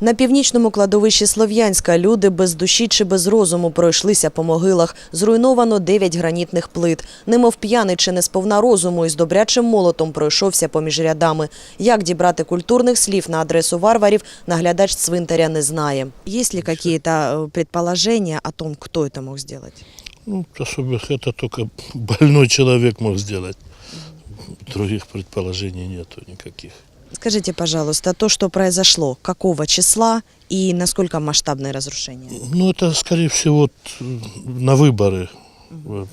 На північному кладовищі Слов'янська люди без душі чи без розуму пройшлися по могилах. Зруйновано дев'ять гранітних плит. Немов п'яний чи не сповна розуму із добрячим молотом пройшовся поміж рядами. Як дібрати культурних слів на адресу варварів, наглядач цвинтаря не знає. Есть ли какие-то о том, кто это мог сделать? Ну, особенно это только больной человек мог сделать. Других предположений нету никаких. Скажите, пожалуйста, то, что произошло, какого числа и насколько масштабное разрушение? Ну, это, скорее всего, т- на выборы. Вот.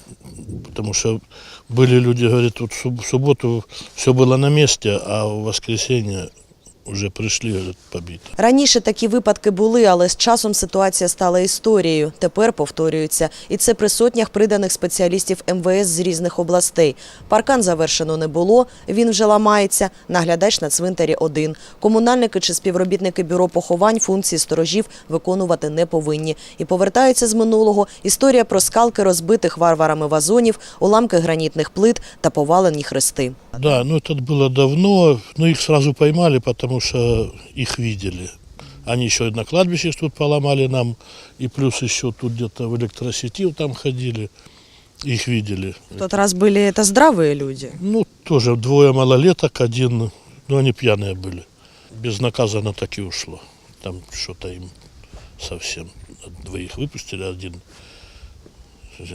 Потому что были люди, говорят, вот в суб- в субботу все было на месте, а в воскресенье уже пришли, говорят, побито. Раніше такі випадки були, але з часом ситуація стала історією. Тепер повторюється. І це при сотнях приданих спеціалістів МВС з різних областей. Паркан завершено не було, він вже ламається. Наглядач на цвинтарі один. Комунальники чи співробітники бюро поховань функції сторожів виконувати не повинні. І повертаються з минулого історія про скалки розбитих варварами вазонів, уламки гранітних плит та повалені хрести. Да, ну это было давно, но их сразу поймали, потому что их видели. Они еще и на кладбище тут поломали нам, и плюс еще тут где-то в электросети там ходили, их видели. В тот раз были это здравые люди. Ну, тоже двое малолеток, один, ну, они пьяные были. Безнаказанно так и ушло. Там что-то им совсем. Двоих выпустили, один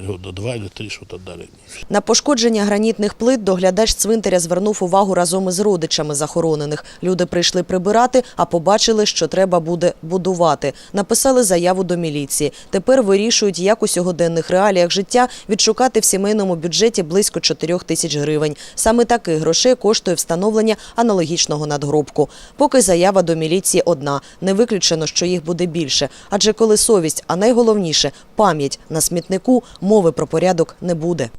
года два или три что-то дали. На пошкодження гранітних плит доглядач цвинтаря звернув увагу разом із родичами захоронених. Люди прийшли прибирати, а побачили, що треба буде будувати. Написали заяву до міліції. Тепер вирішують, як у сьогоденних реаліях життя відшукати в сімейному бюджеті близько 4 тисяч гривень. Саме таких грошей коштує встановлення аналогічного надгробку. Поки заява до міліції одна. Не виключено, що їх буде більше. Адже коли совість, а найголовніше пам'ять на смітнику, мови про порядок не буде.